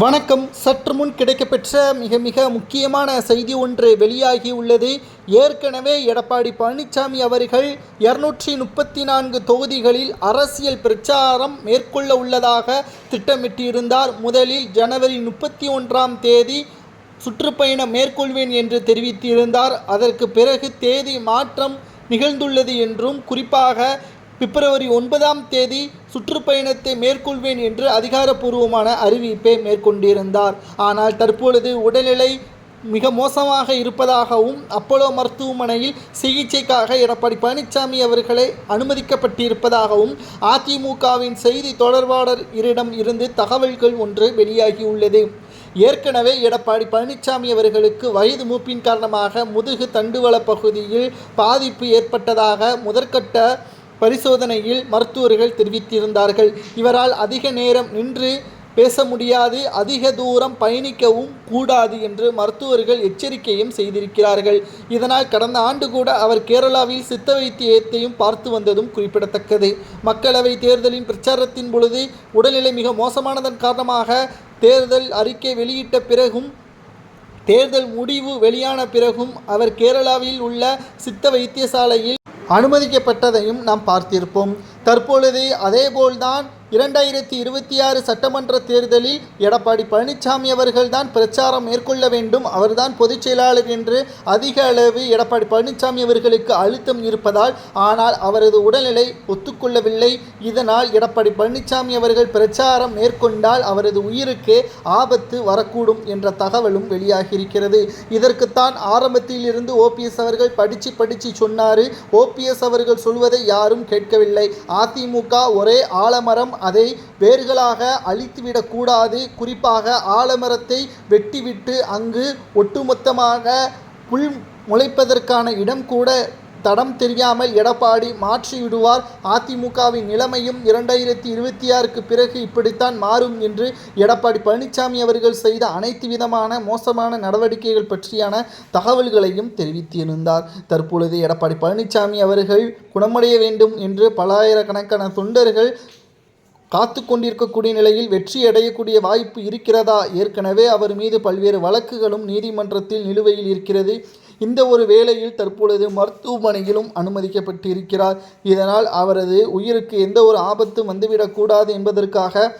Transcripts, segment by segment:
வணக்கம். சற்று முன் கிடைக்கப்பெற்ற மிக மிக முக்கியமான செய்தி ஒன்று வெளியாகி உள்ளது. ஏற்கனவே எடப்பாடி பழனிசாமி அவர்கள் இருநூற்றி முப்பத்தி நான்கு தொகுதிகளில் அரசியல் பிரச்சாரம் மேற்கொள்ள உள்ளதாக திட்டமிட்டிருந்தார். முதலில் ஜனவரி முப்பத்தி ஒன்றாம் தேதி சுற்றுப்பயணம் மேற்கொள்வேன் என்று தெரிவித்திருந்தார். அதற்கு பிறகு தேதி மாற்றம் நிகழ்ந்துள்ளது என்றும் குறிப்பாக பிப்ரவரி ஒன்பதாம் தேதி சுற்றுப்பயணத்தை மேற்கொள்வேன் என்று அதிகாரப்பூர்வமான அறிவிப்பை மேற்கொண்டிருந்தார். ஆனால் தற்பொழுது உடல்நிலை மிக மோசமாக இருப்பதாகவும் அப்போலோ மருத்துவமனையில் சிகிச்சைக்காக எடப்பாடி பழனிசாமி அவர்களை அனுமதிக்கப்பட்டிருப்பதாகவும் அதிமுகவின் செய்தி தொடர்பாளரிடம் இருந்து தகவல்கள் ஒன்று வெளியாகியுள்ளது. ஏற்கனவே எடப்பாடி பழனிசாமி அவர்களுக்கு வயது மூப்பின் காரணமாக முதுகு தண்டுவள பகுதியில் பாதிப்பு ஏற்பட்டதாக முதற்கட்ட பரிசோதனையில் மருத்துவர்கள் தெரிவித்திருந்தார்கள். இவரால் அதிக நேரம் நின்று பேச முடியாது அதிக தூரம் பயணிக்கவும் கூடாது என்று மருத்துவர்கள் எச்சரிக்கையும் செய்திருக்கிறார்கள். இதனால் கடந்த ஆண்டு கூட அவர் கேரளாவில் சித்த வைத்தியத்தையும் பார்த்து வந்ததும் குறிப்பிடத்தக்கது. மக்களவை தேர்தலின் பிரச்சாரத்தின் பொழுது உடல்நிலை மிக மோசமானதன் காரணமாக தேர்தல் அறிக்கை வெளியிட்ட பிறகும் தேர்தல் முடிவு வெளியான பிறகும் அவர் கேரளாவில் உள்ள சித்த வைத்தியசாலையில் அனுமதிக்கப்பட்டதையும் நாம் பார்த்திருப்போம். தற்பொழுது அதேபோல்தான் இரண்டாயிரத்தி இருபத்தி ஆறு சட்டமன்ற தேர்தலில் எடப்பாடி பழனிசாமி அவர்கள்தான் பிரச்சாரம் மேற்கொள்ள வேண்டும். அவர்தான் பொதுச் செயலாளர் என்று அதிக அளவு எடப்பாடி பழனிசாமி அவர்களுக்கு அழுத்தம் இருப்பதால் ஆனால் அவரது உடல்நிலை ஒத்துக்கொள்ளவில்லை. இதனால் எடப்பாடி பழனிசாமி அவர்கள் பிரச்சாரம் மேற்கொண்டால் அவரது உயிருக்கு ஆபத்து வரக்கூடும் என்ற தகவலும் வெளியாகியிருக்கிறது. இதற்குத்தான் ஆரம்பத்தில் இருந்து ஓபிஎஸ் அவர்கள் படித்து படித்து சொன்னார். ஓபிஎஸ் அவர்கள் சொல்வதை யாரும் கேட்கவில்லை. அதிமுக ஒரே ஆலமரம் அதை வேர்களாக அழித்துவிடக்கூடாது குறிப்பாக ஆலமரத்தை வெட்டிவிட்டு அங்கு ஒட்டுமொத்தமாக புல் முளைப்பதற்கான இடம் கூட தடம் தெரியாமல் எடப்பாடி மாற்றிவிடுவார். அதிமுகவின் நிலைமையும் இரண்டாயிரத்தி இருபத்தி ஆறுக்கு பிறகு இப்படித்தான் மாறும் என்று எடப்பாடி பழனிசாமி அவர்கள் செய்த அனைத்து விதமான மோசமான நடவடிக்கைகள் பற்றியான தகவல்களையும் தெரிவித்திருந்தார். தற்பொழுது எடப்பாடி பழனிசாமி அவர்கள் குணமடைய வேண்டும் என்று பல்லாயிரக்கணக்கான தொண்டர்கள் காத்து கொண்டிருக்கக்கூடிய நிலையில் வெற்றி அடையக்கூடிய வாய்ப்பு இருக்கிறதா? ஏற்கனவே அவர் மீது பல்வேறு வழக்குகளும் நீதிமன்றத்தில் நிலுவையில் இருக்கிறது. இந்த ஒரு வேளையில் தற்பொழுது மருத்துவமனையிலும் அனுமதிக்கப்பட்டிருக்கிறார். இதனால் அவரது உயிருக்கு எந்த ஒரு ஆபத்தும் வந்துவிடக்கூடாது என்பதற்காக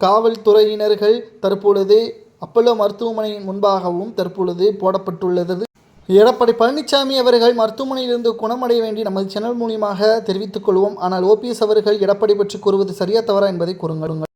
காவல்துறையினர்கள் தற்பொழுது அப்பல்லோ மருத்துவமனையின் முன்பாகவும் தற்பொழுது போடப்பட்டுள்ளது. எடப்பாடி பழனிசாமி அவர்கள் மருத்துவமனையிலிருந்து குணமடைய வேண்டி நமது சேனல் மூலியமாக தெரிவித்துக் கொள்வோம். ஆனால் ஓபிஎஸ் அவர்கள் எடப்பாடி பற்றி கூறுவது சரியா தவறா என்பதை கூறுங்கள்.